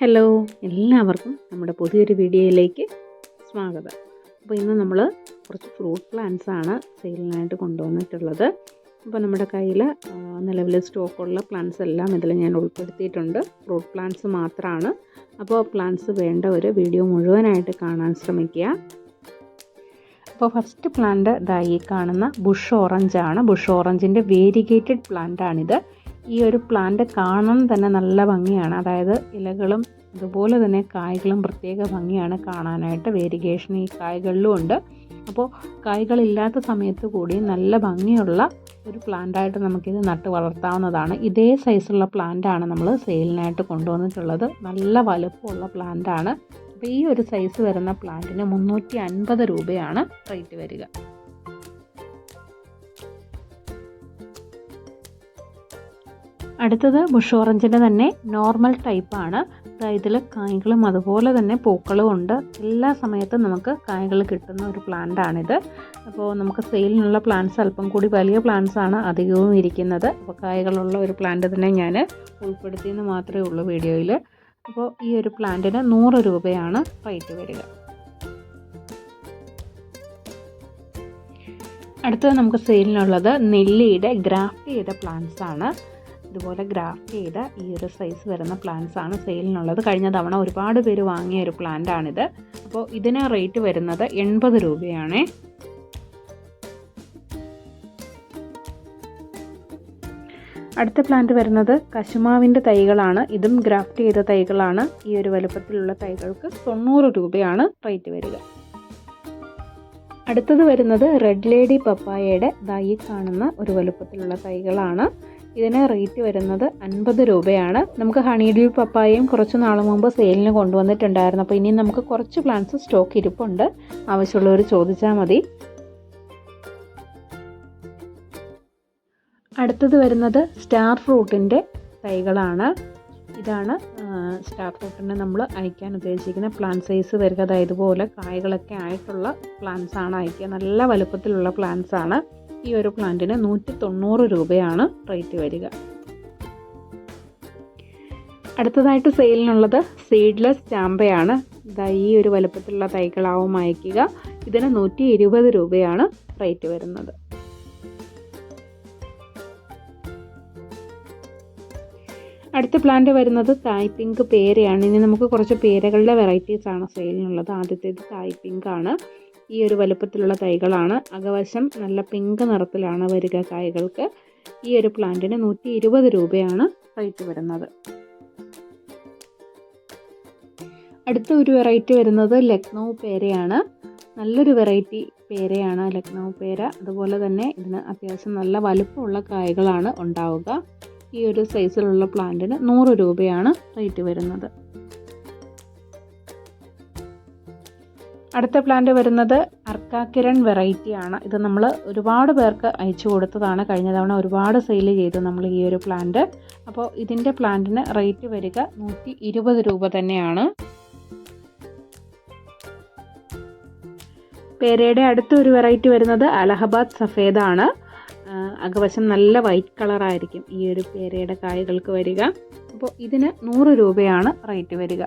Hello എല്ലാവർക്കും നമ്മുടെ പുതിയൊരു വീഡിയോയിലേക്ക് സ്വാഗതം. അപ്പോൾ ഇന്ന് നമ്മൾ കുറച്ച് ഫ്രൂട്ട് പ്ലാന്റ്സ് ആണ് സെയിലിനായിട്ട് കൊണ്ടുവന്നിട്ടുള്ളത്. അപ്പോൾ നമ്മുടെ കയ്യിൽ നിലവിൽ സ്റ്റോക്കുള്ള പ്ലാന്റ്സ് എല്ലാം ഇതിൽ ഞാൻ ഉൾപ്പെടുത്തിയിട്ടുണ്ട്. ഫ്രൂട്ട് പ്ലാന്റ്സ് മാത്രമാണ് അപ്പോൾ പ്ലാന്റ്സ് വേണ്ട ഒരു വീഡിയോ മുഴുവനായിട്ട് കാണാൻ ശ്രമിക്കുക. അപ്പോൾ ഫസ്റ്റ് പ്ലാന്റ് ഈ കാണുന്ന ബുഷ് ഓറഞ്ച് ആണ്. ബുഷ് ഓറഞ്ചിന്റെ വേരിഗേറ്റഡ് പ്ലാന്റ് ആണിത്. ഈ ഒരു പ്ലാന്റ് കാണാൻ തന്നെ നല്ല ഭംഗിയാണ്. അതായത് ഇലകളും അതുപോലെ തന്നെ കായ്കളും പ്രത്യേക ഭംഗിയാണ് കാണാനായിട്ട്. വേരിഗേഷൻ ഈ കായ്കളിലും ഉണ്ട്. അപ്പോൾ കായ്കളില്ലാത്ത സമയത്ത് കൂടി നല്ല ഭംഗിയുള്ള ഒരു പ്ലാന്റായിട്ട് നമുക്കിത് നട്ട് വളർത്താവുന്നതാണ്. ഇതേ സൈസുള്ള പ്ലാന്റാണ് നമ്മൾ സെയിലിനായിട്ട് കൊണ്ടുവന്നിട്ടുള്ളത്. നല്ല വലുപ്പമുള്ള പ്ലാന്റാണ് അപ്പോൾ ഈ ഒരു സൈസ് വരുന്ന പ്ലാന്റിന് മുന്നൂറ്റി അൻപത് രൂപയാണ് റേറ്റ് വരിക. അടുത്തത് ബുഷ് ഓറഞ്ചിന്റെ തന്നെ നോർമൽ ടൈപ്പാണ്. ഇതിൽ കായ്കളും അതുപോലെ തന്നെ പൂക്കളും ഉണ്ട്. എല്ലാ സമയത്തും നമുക്ക് കായ്കൾ കിട്ടുന്ന ഒരു പ്ലാന്റാണിത് അപ്പോൾ നമുക്ക് സെയിലിനുള്ള പ്ലാന്റ്സ് അല്പം കൂടി വലിയ പ്ലാന്റ്സ് ആണ് അധികവും ഇരിക്കുന്നത്. അപ്പോൾ കായ്കളുള്ള ഒരു പ്ലാന്റ് തന്നെ ഞാൻ ഉൾപ്പെടുത്തിയെന്ന് മാത്രമേ ഉള്ളൂ വീഡിയോയിൽ അപ്പോൾ ഈ ഒരു പ്ലാന്റിന് നൂറ് രൂപയാണ് റേറ്റ് വരിക. അടുത്തത് നമുക്ക് സെയിലിനുള്ളത് നെല്ലിയുടെ ഗ്രാഫ്റ്റ് ചെയ്ത പ്ലാന്റ്സ് ആണ്. ഇതുപോലെ ഗ്രാഫ്റ്റ് ചെയ്ത ഈ ഒരു സൈസ് വരുന്ന പ്ലാന്റ്സ് ആണ് സെയിലിനുള്ളത് കഴിഞ്ഞ തവണ ഒരുപാട് പേര് വാങ്ങിയ ഒരു പ്ലാന്റ് ആണിത്. അപ്പോൾ ഇതിന് റേറ്റ് വരുന്നത് എൺപത് രൂപയാണേ. അടുത്ത പ്ലാന്റ് വരുന്നത് കശുമാവിന്റെ തൈകളാണ്. ഇതും ഗ്രാഫ്റ്റ് ചെയ്ത തൈകളാണ്. ഈ ഒരു വലുപ്പത്തിലുള്ള തൈകൾക്ക് തൊണ്ണൂറ് രൂപയാണ് റേറ്റ് വരിക. അടുത്തത് വരുന്നത് റെഡ് ലേഡി പപ്പായയുടെ ദായി കാണുന്ന ഒരു വലുപ്പത്തിലുള്ള തൈകളാണ്. ഇതിന് റേറ്റ് വരുന്നത് അൻപത് രൂപയാണ്. നമുക്ക് ഹണി ഡ്യൂ പപ്പായയും കുറച്ച് നാൾ മുമ്പ് സെയിലിന് കൊണ്ടുവന്നിട്ടുണ്ടായിരുന്നു. അപ്പോൾ ഇനി നമുക്ക് കുറച്ച് പ്ലാന്റ്സ് സ്റ്റോക്ക് ഇരിപ്പുണ്ട്. ആവശ്യമുള്ളവർ ചോദിച്ചാൽ മതി. അടുത്തത് വരുന്നത് സ്റ്റാർ ഫ്രൂട്ടിന്റെ തൈകളാണ്. ഇതാണ് സ്റ്റാർ ഫ്രൂട്ടിനെ നമ്മൾ അയക്കാൻ ഉദ്ദേശിക്കുന്ന പ്ലാന്റ് സൈസ് വരിക. അതായത് ഇതുപോലെ കായകളൊക്കെ ആയിട്ടുള്ള പ്ലാന്റ്സ് ആണ് അയക്കുക. നല്ല വലുപ്പത്തിലുള്ള പ്ലാന്റ്സ് ആണ്. ഈ ഒരു പ്ലാന്റിന് നൂറ്റി തൊണ്ണൂറ് രൂപയാണ് റേറ്റ് വരിക. അടുത്തതായിട്ട് സെയിലിനുള്ളത് സീഡ്ലെസ് ചാമ്പയാണ്. ഇതാ ഈ ഒരു വലുപ്പത്തിലുള്ള തൈകളാവും അയക്കുക ഇതിന് നൂറ്റി ഇരുപത് രൂപയാണ് റേറ്റ് വരുന്നത്. അടുത്ത പ്ലാന്റ് വരുന്നത് തായ് പിങ്ക് പേരയാണ്. ഇനി നമുക്ക് കുറച്ച് പേരകളുടെ വെറൈറ്റീസ് ആണ് സെയിലിനുള്ളത്. ആദ്യത്തേത് തായ് പിങ്ക് ആണ് ഈ ഒരു വലുപ്പത്തിലുള്ള തൈകളാണ്. അകവശം നല്ല പിങ്ക് നിറത്തിലാണ് വരിക കായ്കൾക്ക്. ഈ ഒരു പ്ലാന്റിന് നൂറ്റി ഇരുപത് രൂപയാണ് റേറ്റ് വരുന്നത്. അടുത്ത ഒരു വെറൈറ്റി വരുന്നത് ലക്നൗ പേരയാണ്. നല്ലൊരു വെറൈറ്റി പേരയാണ് ലക്നൗ പേര. അതുപോലെ തന്നെ ഇതിന് അത്യാവശ്യം നല്ല വലുപ്പമുള്ള കായ്കളാണ് ഉണ്ടാവുക. ഈ ഒരു സൈസിലുള്ള പ്ലാന്റിന് നൂറ് രൂപയാണ് റേറ്റ് വരുന്നത്. അടുത്ത പ്ലാന്റ് വരുന്നത് അർക്കാക്കിരൺ വെറൈറ്റി ആണ്. ഇത് നമ്മൾ ഒരുപാട് പേർക്ക് അയച്ചു കൊടുത്തതാണ്. കഴിഞ്ഞ തവണ ഒരുപാട് സെയിൽ ചെയ്തു നമ്മൾ ഈ ഒരു പ്ലാന്റ് അപ്പോൾ ഇതിന്റെ പ്ലാന്റിന് റേറ്റ് വരിക നൂറ്റി ഇരുപത് രൂപ തന്നെയാണ്. പേരയുടെ അടുത്ത ഒരു വെറൈറ്റി വരുന്നത് അലഹബാദ് സഫേദാണ് അകവശം നല്ല വൈറ്റ് കളറായിരിക്കും ഈ ഒരു പേരയുടെ കായകൾക്ക് വരിക. അപ്പോൾ ഇതിന് നൂറ് രൂപയാണ് റേറ്റ് വരിക.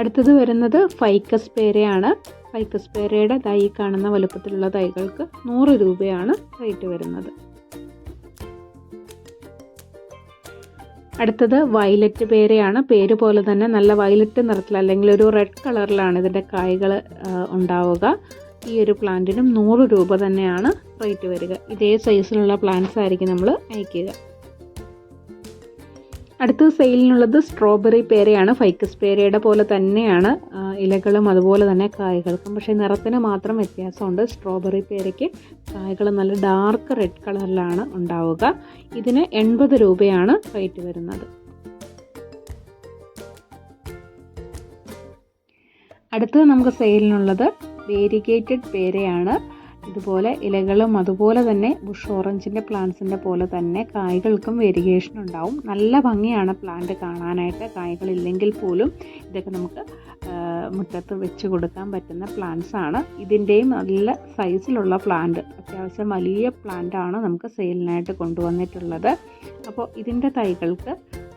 അടുത്തത് വരുന്നത് ഫൈക്കസ് പേരയാണ്. ഫൈക്കസ് പേരയുടെ തൈ കാണുന്ന വലുപ്പത്തിലുള്ള തൈകൾക്ക് നൂറ് രൂപയാണ് റേറ്റ് വരുന്നത്. അടുത്തത് വയലറ്റ് പേരയാണ്. പേര് പോലെ തന്നെ നല്ല വയലറ്റ് നിറത്തിൽ അല്ലെങ്കിൽ ഒരു റെഡ് കളറിലാണ് ഇതിന്റെ കായ്കൾ ഉണ്ടാവുക. ഈ ഒരു പ്ലാന്റിനും നൂറ് രൂപ തന്നെയാണ് റേറ്റ് വരിക. ഇതേ സൈസിലുള്ള പ്ലാന്റ്സ് ആയിരിക്കും നമ്മൾ അയക്കുക അടുത്ത സെയിലിനുള്ളത് സ്ട്രോബെറി പേരയാണ് ഫൈക്കസ് പേരയുടെ പോലെ തന്നെയാണ് ഇലകളും അതുപോലെ തന്നെ കായ്കൾക്കും. പക്ഷേ നിറത്തിന് മാത്രം വ്യത്യാസമുണ്ട്. സ്ട്രോബെറി പേരയ്ക്ക് കായകൾ നല്ല ഡാർക്ക് റെഡ് കളറിലാണ് ഉണ്ടാവുക. ഇതിന് എൺപത് രൂപയാണ് റേറ്റ് വരുന്നത്. അടുത്തത് നമുക്ക് സെയിലിനുള്ളത് വേരിഗേറ്റഡ് പേരയാണ്. ഇതുപോലെ ഇലകളും അതുപോലെ തന്നെ ബുഷ് ഓറഞ്ചിന്റെ പ്ലാന്റ്സിന്റെ പോലെ തന്നെ കായ്കൾക്കും വേരിയേഷൻ ഉണ്ടാവും. നല്ല ഭംഗിയാണ് പ്ലാന്റ് കാണാനായിട്ട്. കായ്കളില്ലെങ്കിൽ പോലും ഇതൊക്കെ നമുക്ക് മുറ്റത്ത് വെച്ച് കൊടുക്കാൻ പറ്റുന്ന പ്ലാന്റ്സ് ആണ്. ഇതിന്റെയും നല്ല സൈസിലുള്ള പ്ലാന്റ് അത്യാവശ്യം വലിയ പ്ലാന്റ് ആണ് നമുക്ക് സെയിലിനായിട്ട് കൊണ്ടുവന്നിട്ടുള്ളത്. അപ്പോൾ ഇതിന്റെ തൈകൾക്ക്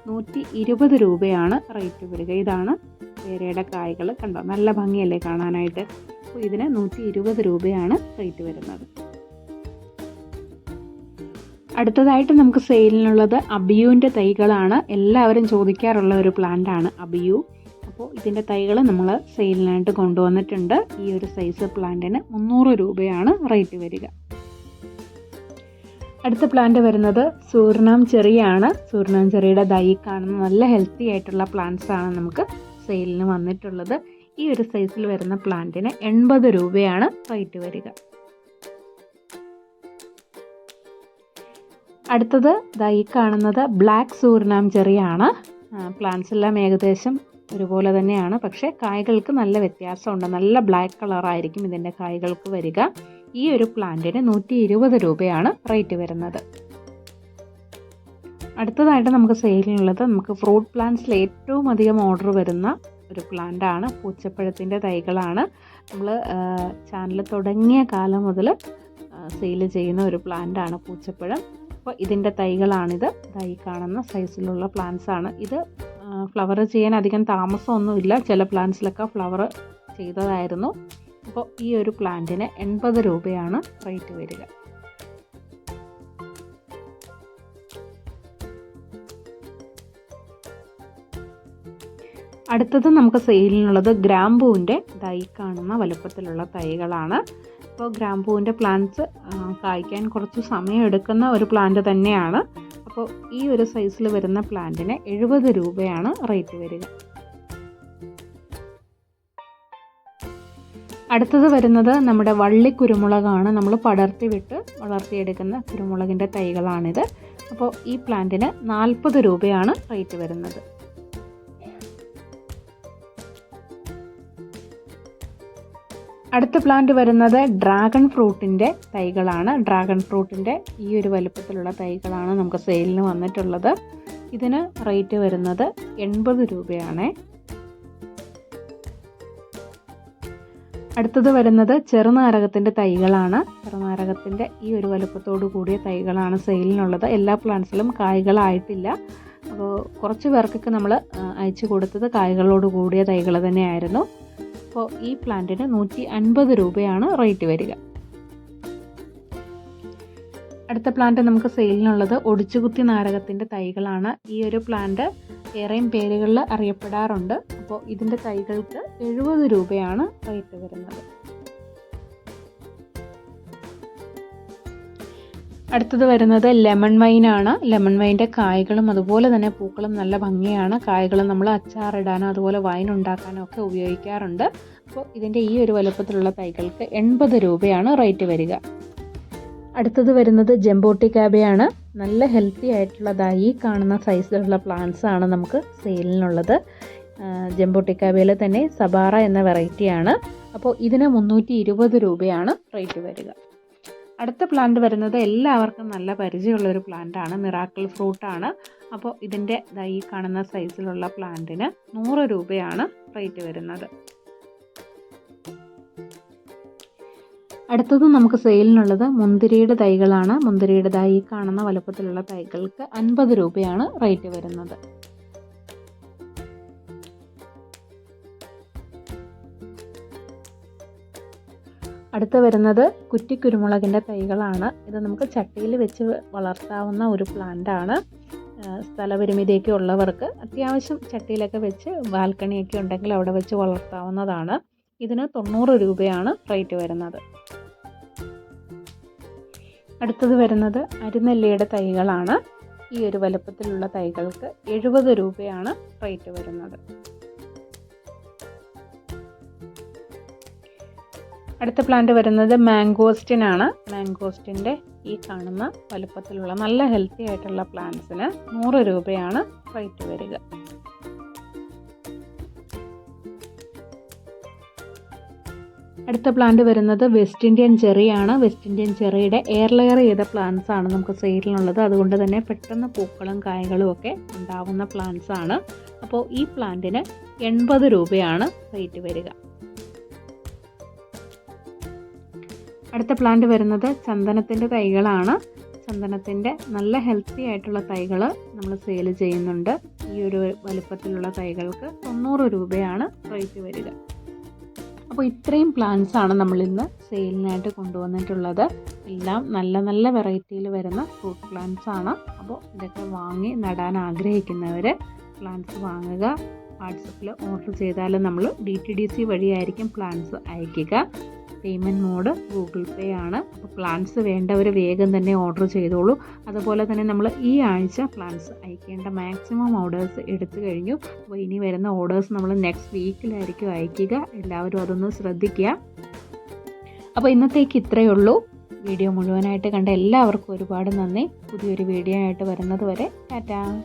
നൂറ്റി ഇരുപത് രൂപയാണ് റേറ്റ് വരിക. ഇതാണ് പേരയുടെ കായ്കൾ കണ്ടോ? നല്ല ഭംഗിയല്ലേ കാണാനായിട്ട്? അപ്പോൾ ഇതിന് നൂറ്റി ഇരുപത് രൂപയാണ് റേറ്റ് വരുന്നത്. അടുത്തതായിട്ട് നമുക്ക് സെയിലിനുള്ളത് അബിയുവിന്റെ തൈകളാണ്. എല്ലാവരും ചോദിക്കാറുള്ള ഒരു പ്ലാന്റ് ആണ് അബിയു. അപ്പോൾ ഇതിന്റെ തൈകൾ നമ്മൾ സെയിലിനായിട്ട് കൊണ്ടുവന്നിട്ടുണ്ട്. ഈ ഒരു സൈസ് പ്ലാന്റിന് മുന്നൂറ് രൂപയാണ് റേറ്റ് വരിക. അടുത്ത പ്ലാന്റ് വരുന്നത് സൂർണാം ചെറിയാണ്. സൂർണാം ചെറിയുടെ തൈ കാണുന്ന നല്ല ഹെൽത്തി ആയിട്ടുള്ള പ്ലാന്റ്സ് ആണ് നമുക്ക് സെയിലിന് വന്നിട്ടുള്ളത് ഈ ഒരു സൈസിൽ വരുന്ന പ്ലാന്റിന് എൺപത് രൂപയാണ് റേറ്റ് വരിക. അടുത്തത് ഈ കാണുന്നത് ബ്ലാക്ക് സൂർണാം ചെറിയാണ്. പ്ലാന്റ്സ് എല്ലാം ഏകദേശം ഒരുപോലെ തന്നെയാണ്. പക്ഷേ കായ്കൾക്ക് നല്ല വ്യത്യാസമുണ്ട്. നല്ല ബ്ലാക്ക് കളറായിരിക്കും ഇതിന്റെ കായ്കൾക്ക് വരിക. ഈ ഒരു പ്ലാന്റിന് നൂറ്റി രൂപയാണ് റേറ്റ് വരുന്നത്. അടുത്തതായിട്ട് നമുക്ക് സെയിലിനുള്ളത് നമുക്ക് ഫ്രൂട്ട് പ്ലാന്റ്സിൽ ഏറ്റവും അധികം ഓർഡർ വരുന്ന ഒരു പ്ലാന്റ് ആണ്. പൂച്ചപ്പഴത്തിന്റെ തൈകളാണ്. നമ്മൾ ചാനൽ തുടങ്ങിയ കാലം മുതൽ സെയിൽ ചെയ്യുന്ന ഒരു പ്ലാന്റ് ആണ് പൂച്ചപ്പഴം. അപ്പോൾ ഇതിന്റെ തൈകളാണിത്. തൈ കാണുന്ന സൈസിലുള്ള പ്ലാന്റ്സ് ആണ്. ഇത് ഫ്ലവർ ചെയ്യാൻ അധികം താമസമൊന്നുമില്ല. ചില പ്ലാന്റ്സിലൊക്കെ ഫ്ലവർ ചെയ്തതായിരുന്നു. അപ്പോൾ ഈ ഒരു പ്ലാന്റിന് എൺപത് രൂപയാണ് റേറ്റ് വരിക. അടുത്തത് നമുക്ക് സെയിലിനുള്ളത് ഗ്രാമ്പൂവിന്റെ തൈ കാണുന്ന വലുപ്പത്തിലുള്ള തൈകളാണ്. അപ്പോൾ ഗ്രാമ്പൂവിന്റെ പ്ലാന്റ്സ് കായ്ക്കാൻ കുറച്ച് സമയം എടുക്കുന്ന ഒരു പ്ലാന്റ് തന്നെയാണ്. അപ്പോൾ ഈ ഒരു സൈസിൽ വരുന്ന പ്ലാന്റിന് എഴുപത് രൂപയാണ് റേറ്റ് വരിക. അടുത്തത് വരുന്നത് നമ്മുടെ വള്ളി കുരുമുളകാണ്. നമ്മൾ പടർത്തി വിട്ട് വളർത്തിയെടുക്കുന്ന കുരുമുളകിന്റെ തൈകളാണിത്. അപ്പോൾ ഈ പ്ലാന്റിന് നാൽപ്പത് രൂപയാണ് റേറ്റ് വരുന്നത്. അടുത്ത പ്ലാന്റ് വരുന്നത് ഡ്രാഗൺ ഫ്രൂട്ടിന്റെ തൈകളാണ്. ഡ്രാഗൺ ഫ്രൂട്ടിന്റെ ഈ ഒരു വലുപ്പത്തിലുള്ള തൈകളാണ് നമുക്ക് സെയിലിന് വന്നിട്ടുള്ളത്. ഇതിന് റേറ്റ് വരുന്നത് എൺപത് രൂപയാണ്. അടുത്തത് വരുന്നത് ചെറുനാരകത്തിന്റെ തൈകളാണ്. ചെറുനാരകത്തിന്റെ ഈ ഒരു വലുപ്പത്തോടു കൂടിയ തൈകളാണ് സെയിലിനുള്ളത് എല്ലാ പ്ലാന്റ്സിലും കായ്കളായിട്ടില്ല. അപ്പോൾ കുറച്ച് പേർക്കൊക്കെ നമ്മൾ അയച്ചു കൊടുത്തത് കായ്കളോട് കൂടിയ തൈകൾ തന്നെയായിരുന്നു. അപ്പോൾ ഈ പ്ലാന്റിന് നൂറ്റി അൻപത് രൂപയാണ് റേറ്റ് വരിക. അടുത്ത പ്ലാന്റ് നമുക്ക് സെയിലിനുള്ളത് ഒടിച്ചുകുത്തി നാരകത്തിന്റെ തൈകളാണ്. ഈ ഒരു പ്ലാന്റ് ഏറെയും പേരുകളിൽ അറിയപ്പെടാറുണ്ട്. അപ്പോൾ ഇതിന്റെ തൈകൾക്ക് എഴുപത് രൂപയാണ് റേറ്റ് വരുന്നത്. അടുത്തത് വരുന്നത് ലെമൺ വൈനാണ് ലെമൺ വൈന്റെ കായ്കളും അതുപോലെ തന്നെ പൂക്കളും നല്ല ഭംഗിയാണ്. കായ്കൾ നമ്മൾ അച്ചാറിടാനോ അതുപോലെ വൈൻ ഉണ്ടാക്കാനോ ഒക്കെ ഉപയോഗിക്കാറുണ്ട്. അപ്പോൾ ഇതിന്റെ ഈ ഒരു വലുപ്പത്തിലുള്ള തൈകൾക്ക് എൺപത് രൂപയാണ് റേറ്റ് വരിക. അടുത്തത് വരുന്നത് ജംബോട്ടി കാബയാണ് നല്ല ഹെൽത്തി ആയിട്ടുള്ളതായി കാണുന്ന സൈസിലുള്ള പ്ലാന്റ്സ് ആണ് നമുക്ക് സെയിലിനുള്ളത് ജംബോട്ടി കാബയിൽ തന്നെ സബാറ എന്ന വെറൈറ്റിയാണ് അപ്പോൾ ഇതിന് മുന്നൂറ്റി രൂപയാണ് റേറ്റ് വരിക. അടുത്ത പ്ലാന്റ് വരുന്നത് എല്ലാവർക്കും നല്ല പരിചയമുള്ള ഒരു പ്ലാന്റ് ആണ്. മിറാക്കിൾ ഫ്രൂട്ട് ആണ്. അപ്പോൾ ഇതിന്റെ ഈ കാണുന്ന സൈസിലുള്ള പ്ലാന്റിന് നൂറ് രൂപയാണ് റേറ്റ് വരുന്നത്. അടുത്തത് നമുക്ക് സെയിലിനുള്ളത് മുന്തിരിയുടെ തൈകളാണ്. മുന്തിരിയുടെ തൈ കാണുന്ന വലുപ്പത്തിലുള്ള തൈകൾക്ക് അൻപത് രൂപയാണ് റേറ്റ് വരുന്നത്. അടുത്ത് വരുന്നത് കുറ്റി കുറ്റിക്കുരുമുളകിന്റെ തൈകളാണ്. ഇത് നമുക്ക് ചട്ടിയിൽ വെച്ച് വളർത്താവുന്ന ഒരു പ്ലാന്റാണ് സ്ഥലപരിമിതിയൊക്കെ ഉള്ളവർക്ക് അത്യാവശ്യം ചട്ടിയിലൊക്കെ വെച്ച് ബാൽക്കണിയൊക്കെ ഉണ്ടെങ്കിൽ അവിടെ വെച്ച് വളർത്താവുന്നതാണ്. ഇതിന് തൊണ്ണൂറ് രൂപയാണ് റേറ്റ് വരുന്നത്. അടുത്തത് വരുന്നത് അരിനെല്ലിയുടെ തൈകളാണ്. ഈ ഒരു വലുപ്പത്തിലുള്ള തൈകൾക്ക് എഴുപത് രൂപയാണ് റേറ്റ് വരുന്നത്. അടുത്ത പ്ലാന്റ് വരുന്നത് മാംഗോസ്റ്റിൻ ആണ് മാംഗോസ്റ്റിന്റെ ഈ കാണുന്ന വലുപ്പത്തിലുള്ള നല്ല ഹെൽത്തി ആയിട്ടുള്ള പ്ലാന്റ്സിന് നൂറ് രൂപയാണ് റേറ്റ് വരിക. അടുത്ത പ്ലാന്റ് വരുന്നത് വെസ്റ്റ് ഇന്ത്യൻ ചെറിയാണ്. വെസ്റ്റ് ഇന്ത്യൻ ചെറിയുടെ എയർ ലെയർ ചെയ്ത പ്ലാന്റ്സ് ആണ് നമുക്ക് സെയിലിനുള്ളത് അതുകൊണ്ട് തന്നെ പെട്ടെന്ന് പൂക്കളും കായകളും ഒക്കെ ഉണ്ടാവുന്ന പ്ലാന്റ്സ് ആണ്. അപ്പോൾ ഈ പ്ലാന്റിന് എൺപത് രൂപയാണ് റേറ്റ് വരിക. അടുത്ത പ്ലാന്റ് വരുന്നത് ചന്ദനത്തിന്റെ തൈകളാണ്. ചന്ദനത്തിന്റെ നല്ല ഹെൽത്തി ആയിട്ടുള്ള തൈകൾ നമ്മൾ സെയിൽ ചെയ്യുന്നുണ്ട്. ഈ ഒരു വലുപ്പത്തിലുള്ള തൈകൾക്ക് തൊണ്ണൂറ് രൂപയാണ് റേറ്റ് വരിക. അപ്പോൾ ഇത്രയും പ്ലാന്റ്സ് ആണ് നമ്മൾ ഇന്ന് സെയിലിനായിട്ട് കൊണ്ടുവന്നിട്ടുള്ളത്. എല്ലാം നല്ല നല്ല വെറൈറ്റിയിൽ വരുന്ന ഫ്രൂട്ട് പ്ലാന്റ്സ് ആണ്. അപ്പോൾ ഇതൊക്കെ വാങ്ങി നടാൻ ആഗ്രഹിക്കുന്നവർ പ്ലാന്റ്സ് വാങ്ങുക. വാട്സപ്പിൽ ഓർഡർ ചെയ്താൽ നമ്മൾ ഡി ടി ഡി സി വഴിയായിരിക്കും പ്ലാന്റ്സ് അയക്കുക. പേയ്മെന്റ് മോഡ് ഗൂഗിൾ പേ ആണ്. പ്ലാൻസ് വേണ്ടവർ വേഗം തന്നെ ഓർഡർ ചെയ്തോളൂ. അതുപോലെ തന്നെ നമ്മൾ ഈ ആഴ്ച പ്ലാൻസ് അയക്കേണ്ട മാക്സിമം ഓർഡേഴ്സ് എടുത്തു കഴിഞ്ഞു. അപ്പോൾ ഇനി വരുന്ന ഓർഡേഴ്സ് നമ്മൾ നെക്സ്റ്റ് വീക്കിലായിരിക്കും അയക്കുക. എല്ലാവരും അതൊന്ന് ശ്രദ്ധിക്കുക. അപ്പോൾ ഇന്നത്തേക്ക് ഇത്രയേ ഉള്ളൂ. വീഡിയോ മുഴുവനായിട്ട് കണ്ട എല്ലാവർക്കും ഒരുപാട് നന്ദി. പുതിയൊരു വീഡിയോ ആയിട്ട് വരുന്നത് വരെ ടാറ്റാ.